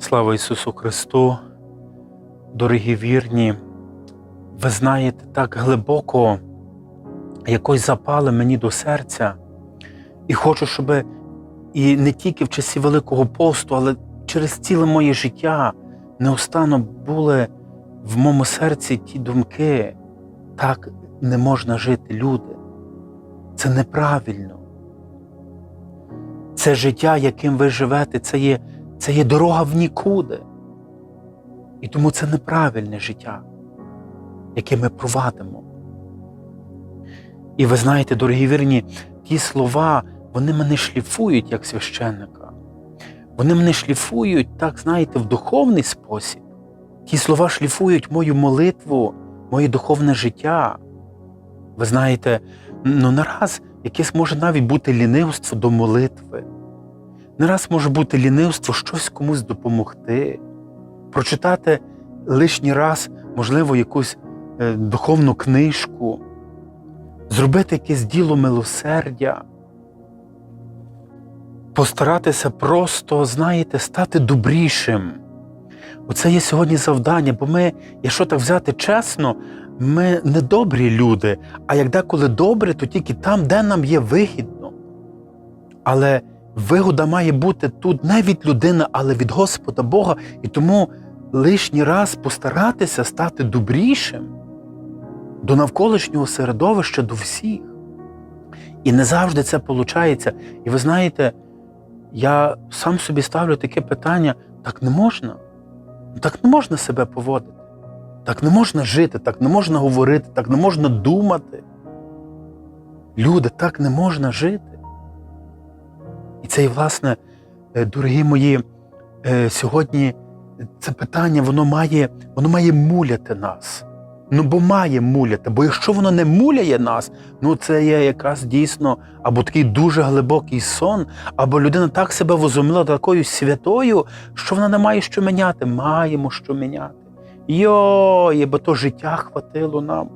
Слава Ісусу Христу, дорогі вірні, ви знаєте, так глибоко якось запали мені до серця, і хочу, щоб і не тільки в часі Великого посту, але через ціле моє життя неустанно були в моєму серці ті думки, так не можна жити, люди. Це неправильно. Це життя, яким ви живете, це є, це є дорога в нікуди. І тому це неправильне життя, яке ми провадимо. І ви знаєте, дорогі вірні, ті слова, вони мене шліфують як священника. Вони мене шліфують, так, знаєте, в духовний спосіб. Ті слова шліфують мою молитву, моє духовне життя. Ви знаєте, ну нараз якесь може навіть бути лінивство до молитви. Не раз може бути лінивство щось комусь допомогти, прочитати лишній раз, можливо, якусь е, духовну книжку, зробити якесь діло милосердя, постаратися просто, знаєте, стати добрішим. Оце є сьогодні завдання, бо ми, якщо так взяти чесно, ми не добрі люди, а як деколи добрі, то тільки там, де нам є вигідно. Але вигода має бути тут не від людини, але від Господа Бога. І тому лишній раз постаратися стати добрішим до навколишнього середовища, до всіх. І не завжди це виходить. І ви знаєте, я сам собі ставлю таке питання: так не можна. Так не можна себе поводити. Так не можна жити, так не можна говорити, так не можна думати. Люди, так не можна жити. І це, власне, е, дорогі мої, е, сьогодні це питання, воно має, воно має муляти нас. Ну, бо має муляти, бо якщо воно не муляє нас, ну це є якраз дійсно або такий дуже глибокий сон, або людина так себе возумила такою святою, що вона не має що міняти. Маємо що міняти. Йой, бо то життя хватило нам.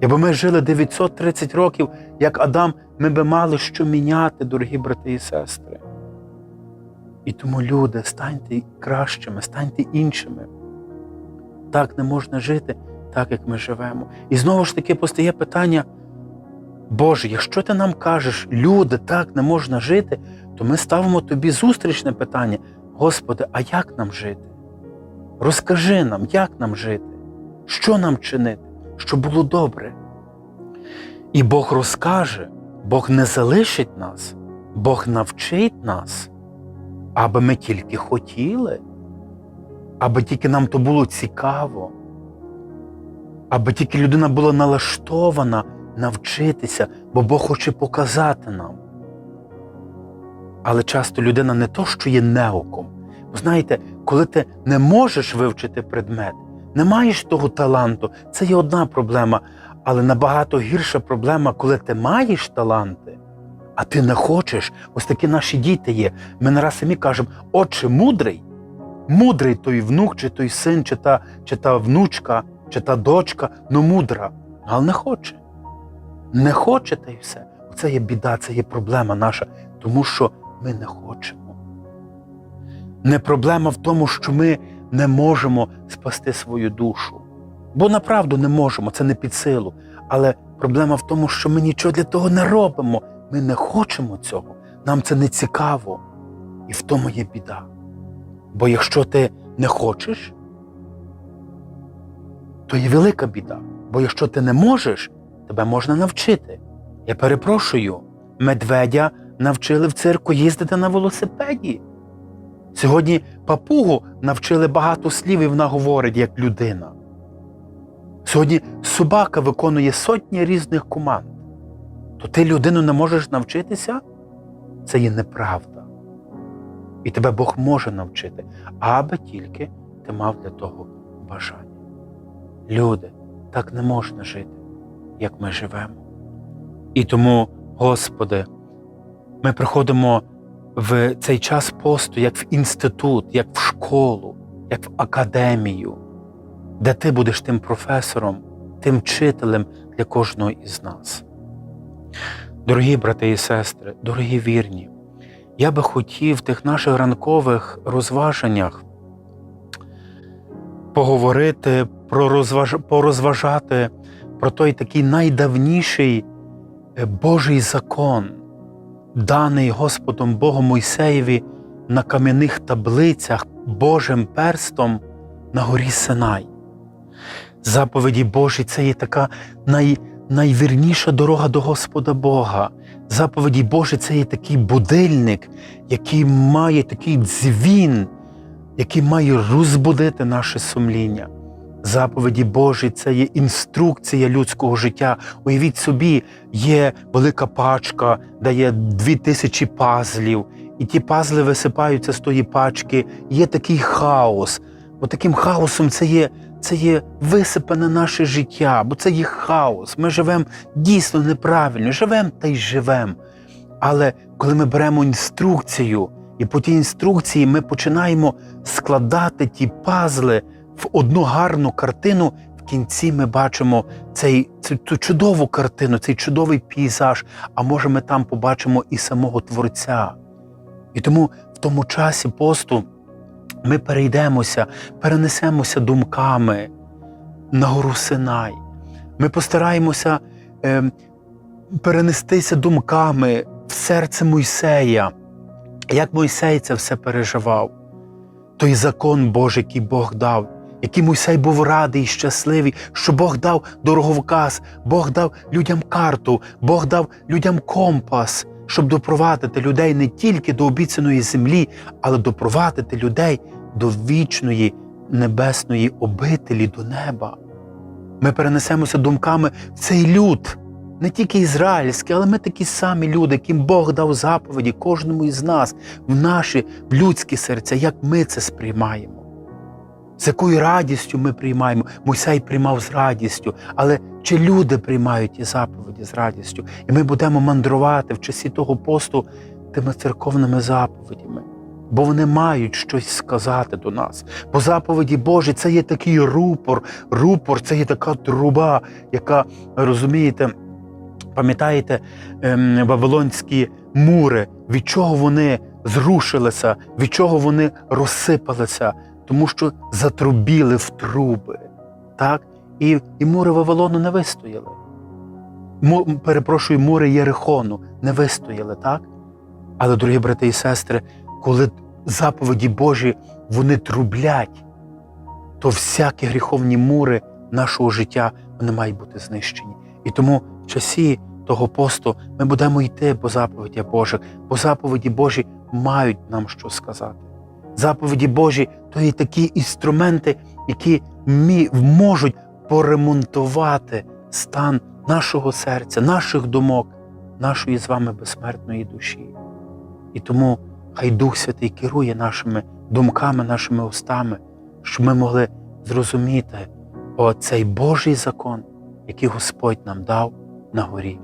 Якби ми жили 930 років, як Адам, ми би мали що міняти, дорогі брати і сестри. І тому, люди, станьте кращими, станьте іншими. Так не можна жити, так як ми живемо. І знову ж таки постає питання: Боже, якщо ти нам кажеш, люди, так не можна жити, то ми ставимо тобі зустрічне питання: Господи, а як нам жити? Розкажи нам, як нам жити, що нам чинити, щоб було добре. І Бог розкаже, Бог не залишить нас, Бог навчить нас, аби ми тільки хотіли, аби тільки нам то було цікаво, аби тільки людина була налаштована навчитися, бо Бог хоче показати нам. Але часто людина не то, що є неоком. Знаєте, коли ти не можеш вивчити предмет, не маєш того таланту, це є одна проблема. Але набагато гірша проблема, коли ти маєш таланти, а ти не хочеш. Ось такі наші діти є. Ми не раз самі кажемо, отче мудрий, мудрий той внук, чи той син, чи та, чи та внучка, чи та дочка, ну мудра, але не хоче. Не хоче та й все. Оце є біда, це є проблема наша, тому що ми не хочемо. Не проблема в тому, що ми не можемо спасти свою душу. Бо направду не можемо, це не під силу. Але проблема в тому, що ми нічого для того не робимо. Ми не хочемо цього. Нам це не цікаво. І в тому є біда. Бо якщо ти не хочеш, то є велика біда. Бо якщо ти не можеш, тебе можна навчити. Я перепрошую, медведя навчили в цирку їздити на велосипеді. Сьогодні папугу навчили багато слів, і вона говорить як людина. Сьогодні собака виконує сотні різних команд. То ти людину не можеш навчитися? Це є неправда. І тебе Бог може навчити, аби тільки ти мав для того бажання. Люди, так не можна жити, як ми живемо. І тому, Господи, ми приходимо в цей час посту, як в інститут, як в школу, як в академію, де ти будеш тим професором, тим вчителем для кожного із нас. Дорогі брати і сестри, дорогі вірні, я би хотів в тих наших ранкових розваженнях поговорити, про розваж... порозважати про той такий найдавніший е, Божий закон, даний Господом Богом Мойсеєві на кам'яних таблицях Божим перстом на горі Синай. Заповіді Божі це є така най, найвірніша дорога до Господа Бога. Заповіді Божі це є такий будильник, який має такий дзвін, який має розбудити наше сумління. Заповіді Божі це є інструкція людського життя. Уявіть собі, є велика пачка, де є дві тисячі пазлів, і ті пазли висипаються з тої пачки. Є такий хаос. Бо таким хаосом це є, це є висипане наше життя, бо це є хаос. Ми живемо дійсно неправильно, живемо та й живемо. Але коли ми беремо інструкцію, і по тій інструкції ми починаємо складати ті пазли в одну гарну картину, в кінці ми бачимо цей, цю, чудову картину, цей чудовий пейзаж, а може ми там побачимо і самого Творця. І тому в тому часі посту ми перейдемося, перенесемося думками на гору Синай. Ми постараємося е, перенестися думками в серце Мойсея, як Мойсей це все переживав. Той закон Божий, який Бог дав, який Мойсей був радий і щасливий, що Бог дав дороговказ, Бог дав людям карту, Бог дав людям компас, щоб допровадити людей не тільки до обіцяної землі, але допровадити людей до вічної небесної обителі, до неба. Ми перенесемося думками в цей люд, не тільки ізраїльський, але ми такі самі люди, яким Бог дав заповіді кожному із нас в наші людські серця, як ми це сприймаємо. З якою радістю ми приймаємо. Мойсей приймав з радістю, але чи люди приймають ті заповіді з радістю? І ми будемо мандрувати в часі того посту тими церковними заповідями, бо вони мають щось сказати до нас. Бо заповіді Божі це є такий рупор, рупор це є така труба, яка, розумієте, пам'ятаєте, ем, вавилонські мури, від чого вони зрушилися, від чого вони розсипалися, тому що затрубіли в труби. Так? І, і мури Вавилону не вистояли. Му, перепрошую, мури Єрихону не вистояли, так? Але, дорогі брати і сестри, коли заповіді Божі вони трублять, то всякі гріховні мури нашого життя вони мають бути знищені. І тому в часі того посту ми будемо йти по заповіді Божих, бо заповіді Божі мають нам що сказати. Заповіді Божі то є такі інструменти, які мі, можуть поремонтувати стан нашого серця, наших думок, нашої з вами безсмертної душі. І тому хай Дух Святий керує нашими думками, нашими устами, щоб ми могли зрозуміти оцей Божий закон, який Господь нам дав на горі